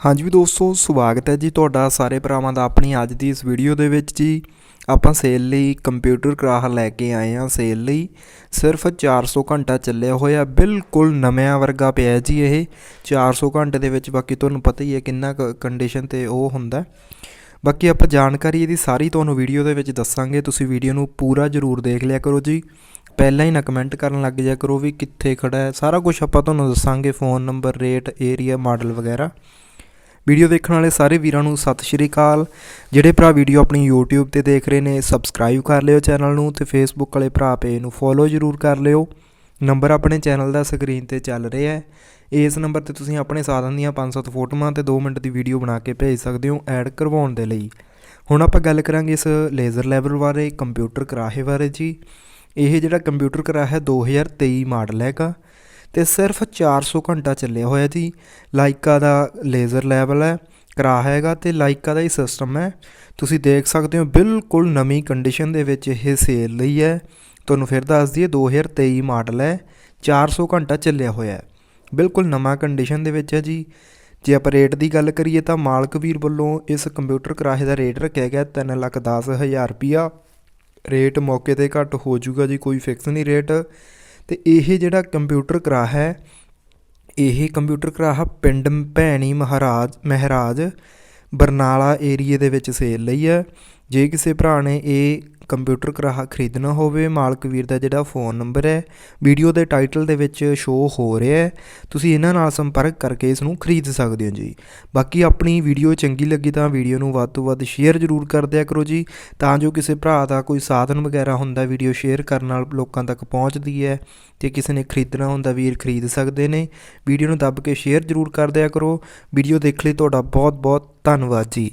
ਹਾਂਜੀ ਵੀ ਦੋਸਤੋ, ਸਵਾਗਤ ਹੈ ਜੀ ਤੁਹਾਡਾ ਸਾਰੇ ਭਰਾਵਾਂ ਦਾ ਆਪਣੀ ਅੱਜ ਦੀ ਇਸ ਵੀਡੀਓ ਦੇ ਵਿੱਚ ਜੀ। ਆਪਾਂ ਸੇਲ ਲਈ ਕੰਪਿਊਟਰ ਕਰਾਹ ਲੈ ਕੇ ਆਏ ਹਾਂ ਸੇਲ ਲਈ। ਸਿਰਫ 400 ਘੰਟਾ ਚੱਲਿਆ ਹੋਇਆ, ਬਿਲਕੁਲ ਨਵਿਆਂ ਵਰਗਾ ਪਿਆ ਜੀ ਇਹ। 400 ਘੰਟੇ ਦੇ ਵਿੱਚ ਬਾਕੀ ਤੁਹਾਨੂੰ ਪਤਾ ਹੀ ਹੈ ਕਿੰਨਾ ਕੰਡੀਸ਼ਨ ਤੇ ਉਹ ਹੁੰਦਾ। ਬਾਕੀ ਆਪਾਂ ਜਾਣਕਾਰੀ ਇਹਦੀ ਸਾਰੀ ਤੁਹਾਨੂੰ ਵੀਡੀਓ ਦੇ ਵਿੱਚ ਦੱਸਾਂਗੇ। ਤੁਸੀਂ ਵੀਡੀਓ ਨੂੰ ਪੂਰਾ ਜ਼ਰੂਰ ਦੇਖ ਲਿਆ ਕਰੋ ਜੀ। ਪਹਿਲਾਂ ਹੀ ਨਾ ਕਮੈਂਟ ਕਰਨ ਲੱਗ ਜਾ ਕਰੋ ਵੀ ਕਿੱਥੇ ਖੜਾ ਹੈ। ਸਾਰਾ ਕੁਝ ਆਪਾਂ ਤੁਹਾਨੂੰ ਦੱਸਾਂਗੇ phone number rate area model ਵਗੈਰਾ। ਵੀਡੀਓ ਦੇਖਣ ਵਾਲੇ ਸਾਰੇ ਵੀਰਾਂ ਨੂੰ ਸਤਿ ਸ਼੍ਰੀ ਅਕਾਲ। ਜਿਹੜੇ ਭਰਾ ਵੀਡੀਓ ਆਪਣੀ YouTube ਤੇ ਦੇਖ ਰਹੇ ਨੇ ਸਬਸਕ੍ਰਾਈਬ ਕਰ ਲਿਓ ਚੈਨਲ ਨੂੰ ਤੇ Facebook ਵਾਲੇ ਭਰਾ ਪੇਜ ਨੂੰ ਫੋਲੋ ਜ਼ਰੂਰ ਕਰ ਲਿਓ। ਨੰਬਰ ਆਪਣੇ ਚੈਨਲ ਦਾ ਸਕਰੀਨ ਤੇ ਚੱਲ ਰਿਹਾ ਹੈ। ਇਸ ਨੰਬਰ ਤੇ ਤੁਸੀਂ ਆਪਣੇ ਸਾਧਨ ਦੀਆਂ 5-7 ਫੋਟੋਆਂ ਤੇ 2 ਮਿੰਟ ਦੀ ਵੀਡੀਓ ਬਣਾ ਕੇ ਭੇਜ ਸਕਦੇ ਹੋ ਐਡ ਕਰਵਾਉਣ ਦੇ ਲਈ। ਹੁਣ ਆਪਾਂ ਗੱਲ ਕਰਾਂਗੇ ਇਸ ਲੇਜ਼ਰ ਲੈਵਲ ਬਾਰੇ ਕੰਪਿਊਟਰ ਕਰਾਹੇ ਬਾਰੇ ਜੀ। ਇਹ ਜਿਹੜਾ ਕੰਪਿਊਟਰ ਕਰਾਹਾ ਹੈ 2023 ਮਾਡਲ ਹੈਗਾ ਤੇ ਸਿਰਫ 400 ਘੰਟਾ ਚੱਲਿਆ ਹੋਇਆ ਜੀ। ਲਾਈਕਾ ਦਾ ਲੇਜ਼ਰ ਲੈਵਲ ਹੈ, ਕਰਾ ਹੈਗਾ ਤੇ ਲਾਈਕਾ ਦਾ ਹੀ ਸਿਸਟਮ ਹੈ। ਤੁਸੀਂ ਦੇਖ ਸਕਦੇ ਹੋ ਬਿਲਕੁਲ ਨਵੀਂ ਕੰਡੀਸ਼ਨ ਦੇ ਵਿੱਚ ਇਹ ਸੇਲ ਲਈ ਹੈ। ਤੁਹਾਨੂੰ ਫਿਰ ਦੱਸ ਦਈਏ 2023 ਮਾਡਲ ਹੈ 400 ਘੰਟਾ ਚੱਲਿਆ ਹੋਇਆ ਹੈ। ਬਿਲਕੁਲ ਨਵਾਂ ਕੰਡੀਸ਼ਨ ਦੇ ਵਿੱਚ ਹੈ ਜੀ। ਜੇ ਆਪਾਂ ਰੇਟ ਦੀ ਗੱਲ ਕਰੀਏ ਤਾਂ ਮਾਲਕ ਵੀਰ ਵੱਲੋਂ ਇਸ ਕੰਪਿਊਟਰ ਕਰਾਹੇ ਦਾ ਰੇਟ ਰੱਖਿਆ ਗਿਆ 310000 ਰੁਪਿਆ ਰੇਟ ਮੌਕੇ ਤੇ ਘੱਟ ਹੋ ਜਾਊਗਾ ਜੀ, ਕੋਈ ਫਿਕਸ ਨਹੀਂ ਰੇਟ ਤੇ ਇਹ ਜਿਹੜਾ ਕੰਪਿਊਟਰ ਕਰਾ ਹੈ, ਇਹ ਕੰਪਿਊਟਰ ਕਰਾਹਾ ਪਿੰਡ ਭੈਣੀ ਮਹਾਰਾਜ ਮਹਾਰਾਜ ਬਰਨਾਲਾ ਏਰੀਏ ਦੇ ਵਿੱਚ ਸੇਲ ਲਈ ਹੈ। ਜੇ ਕਿਸੇ ਭਰਾ ਨੇ ਇਹ ਕੰਪਿਊਟਰ ਕਰਾ ਖਰੀਦਣਾ ਹੋਵੇ, ਮਾਲਕ ਵੀਰ ਦਾ ਜਿਹੜਾ ਫੋਨ ਨੰਬਰ ਹੈ ਵੀਡੀਓ ਦੇ ਟਾਈਟਲ ਦੇ ਵਿੱਚ ਸ਼ੋ ਹੋ ਰਿਹਾ ਹੈ, ਤੁਸੀਂ ਇਹਨਾਂ ਨਾਲ ਸੰਪਰਕ ਕਰਕੇ ਇਸ ਨੂੰ ਖਰੀਦ ਸਕਦੇ ਹੋ ਜੀ। ਬਾਕੀ ਆਪਣੀ ਵੀਡੀਓ ਚੰਗੀ ਲੱਗੀ ਤਾਂ ਵੀਡੀਓ ਨੂੰ ਵੱਧ ਤੋਂ ਵੱਧ ਸ਼ੇਅਰ ਜ਼ਰੂਰ ਕਰ ਦਿਆ ਕਰੋ ਜੀ, ਤਾਂ ਜੋ ਕਿਸੇ ਭਰਾ ਦਾ ਕੋਈ ਸਾਧਨ ਵਗੈਰਾ ਹੁੰਦਾ ਵੀਡੀਓ ਸ਼ੇਅਰ ਕਰਨ ਨਾਲ ਲੋਕਾਂ ਤੱਕ ਪਹੁੰਚਦੀ ਹੈ ਤੇ ਕਿਸੇ ਨੇ ਖਰੀਦਣਾ ਹੁੰਦਾ ਵੀਰ ਖਰੀਦ ਸਕਦੇ ਨੇ। ਵੀਡੀਓ ਨੂੰ ਦੱਬ ਕੇ ਸ਼ੇਅਰ ਜ਼ਰੂਰ ਕਰ ਦਿਆ ਕਰੋ। ਵੀਡੀਓ ਦੇਖ ਲਈ ਤੁਹਾਡਾ ਬਹੁਤ ਬਹੁਤ ਧੰਨਵਾਦ ਜੀ।